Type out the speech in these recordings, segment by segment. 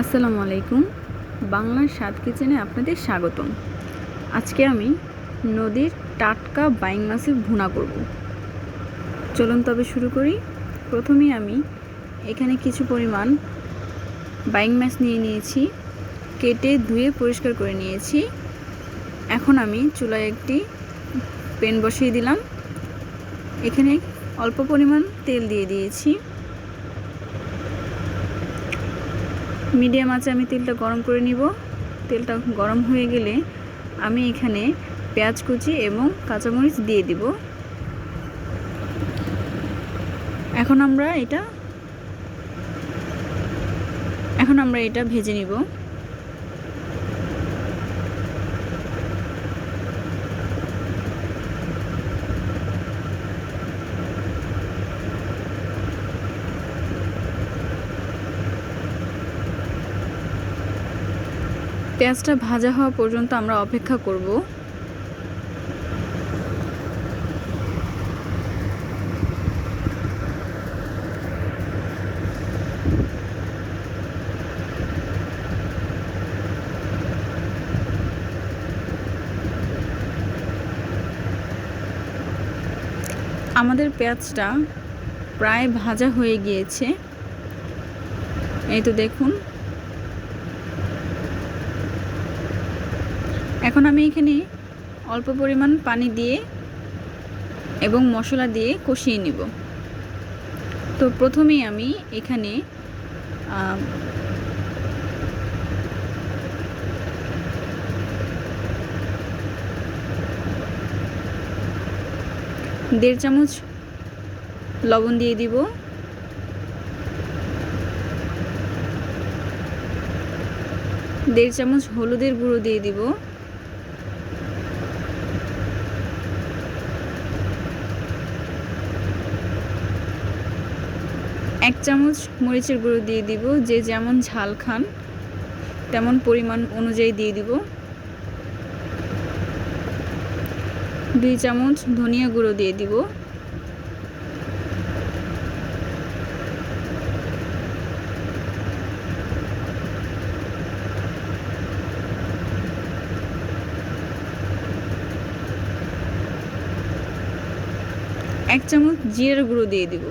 আসসালামু আলাইকুম। বাংলার স্বাদ কিচেনে আপনাদের স্বাগতম। আজকে আমি নদীর টাটকা বাইং মাছের ভুনা করব। চলুন তবে শুরু করি। প্রথমেই আমি এখানে কিছু পরিমাণ বাইং মাছ নিয়ে নিয়েছি। কেটে ধুয়ে পরিষ্কার করে নিয়েছি। এখন আমি চুলায় একটি পেন বসিয়ে দিলাম। এখানে অল্প পরিমাণ তেল দিয়ে দিয়েছি। মিডিয়াম আঁচে আমি তেলটা গরম করে নিব। তেলটা গরম হয়ে গেলে আমি এখানে পেঁয়াজ কুচি এবং কাঁচামরিচ দিয়ে দিব। এখন আমরা এটা, এখন আমরা এটা ভেজে নিব। পেঁয়াজটা ভাজা হওয়া পর্যন্ত আমরা অপেক্ষা করব। আমাদের পেঁয়াজটা প্রায় ভাজা হয়ে গিয়েছে। এই তো দেখুন এখন আমি এখানে অল্প পরিমাণ পানি দিয়ে এবং মশলা দিয়ে কষিয়ে নিব। তো প্রথমেই আমি এখানে দেড় চামচ লবণ দিয়ে দিব। দেড় চামচ হলুদের গুঁড়ো দিয়ে দিব। এক চামচ মরিচের গুঁড়ো দিয়ে দিব, যে যেমন ঝাল খান, তেমন পরিমাণ অনুযায়ী দিয়ে দিব। দুই চামচ ধনিয়া গুঁড়ো দিয়ে দিব। এক চামচ জিরের গুঁড়ো দিয়ে দিব।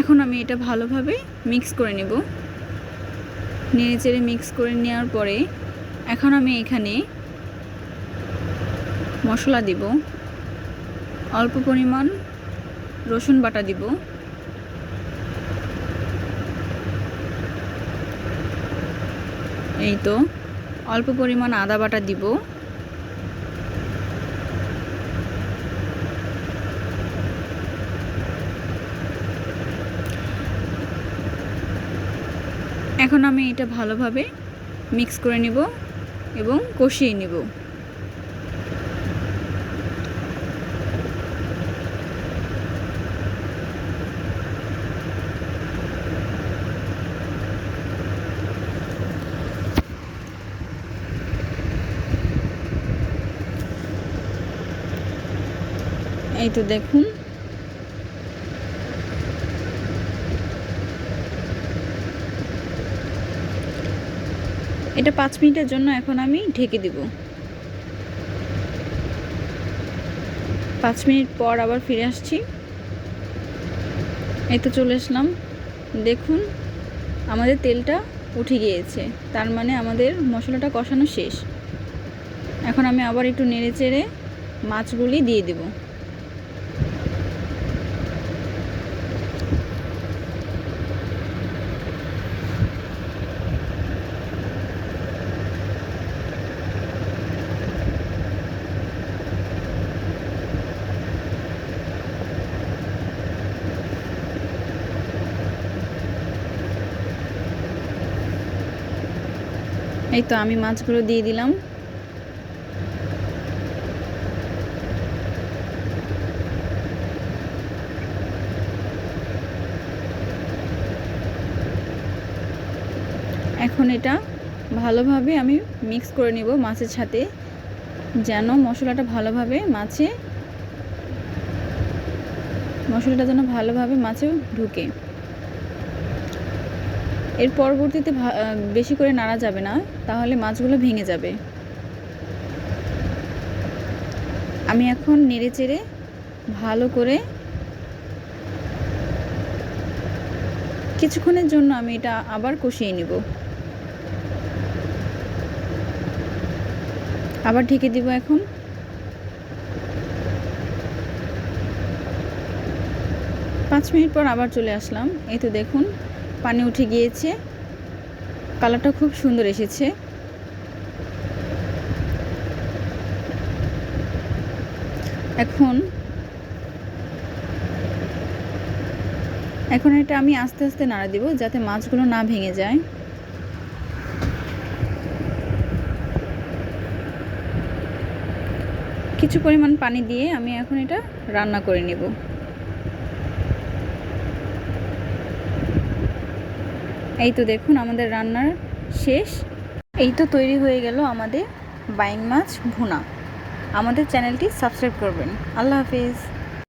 এখন আমি এটা ভালোভাবে মিক্স করে নেব। নেড়ে চেড়ে মিক্স করে নেওয়ার পরে এখন আমি এখানে মশলা দিব। অল্প পরিমাণ রসুন বাটা দিব। এই তো অল্প পরিমাণ আদা বাটা দিব। এখন আমি এটা ভালোভাবে মিক্স করে নিব এবং কষিয়ে নিব। এই তো দেখুন এটা পাঁচ মিনিটের জন্য এখন আমি ঢেকে দিব। পাঁচ মিনিট পর আবার ফিরে আসছি। এই তো চলে আসলাম। দেখুন, আমাদের তেলটা উঠে গিয়েছে। তার মানে আমাদের মশলাটা কষানো শেষ। এখন আমি আবার একটু নেড়ে চেড়ে মাছগুলি দিয়ে দেবো। এই তো আমি মাছগুলো দিয়ে দিলাম। এখন এটা ভালোভাবে আমি মিক্স করে নিব মাছের সাথে, যেন মশলাটা ভালোভাবে মাছে, মশলাটা যেন ভালোভাবে মাছেও ঢুকে। এর পরবর্তীতে বেশি করে নাড়া যাবে না, তাহলে মাছগুলো ভেঙে যাবে। আমি এখন নেড়ে চেড়ে ভালো করে কিছুক্ষণের জন্য আমি এটা আবার কষিয়ে নিব। আবার ঢেকে দিব এখন। পাঁচ মিনিট পর আবার চলে আসলাম। এই তো দেখুন পানি উঠে গিয়েছে। কালারটা খুব সুন্দর এসেছে। এখন এখন এটা আমি আস্তে আস্তে নাড়া দিব যাতে মাছগুলো না ভেঙে যায়। কিছু পরিমাণ পানি দিয়ে আমি এখন এটা রান্না করে নেব। এই তো দেখুন, আমাদের রান্নার শেষ। এই তো তৈরি হয়ে গেল আমাদের বাইং মাছ ভুনা। আমাদের চ্যানেলটি সাবস্ক্রাইব করবেন। আল্লাহ হাফিজ।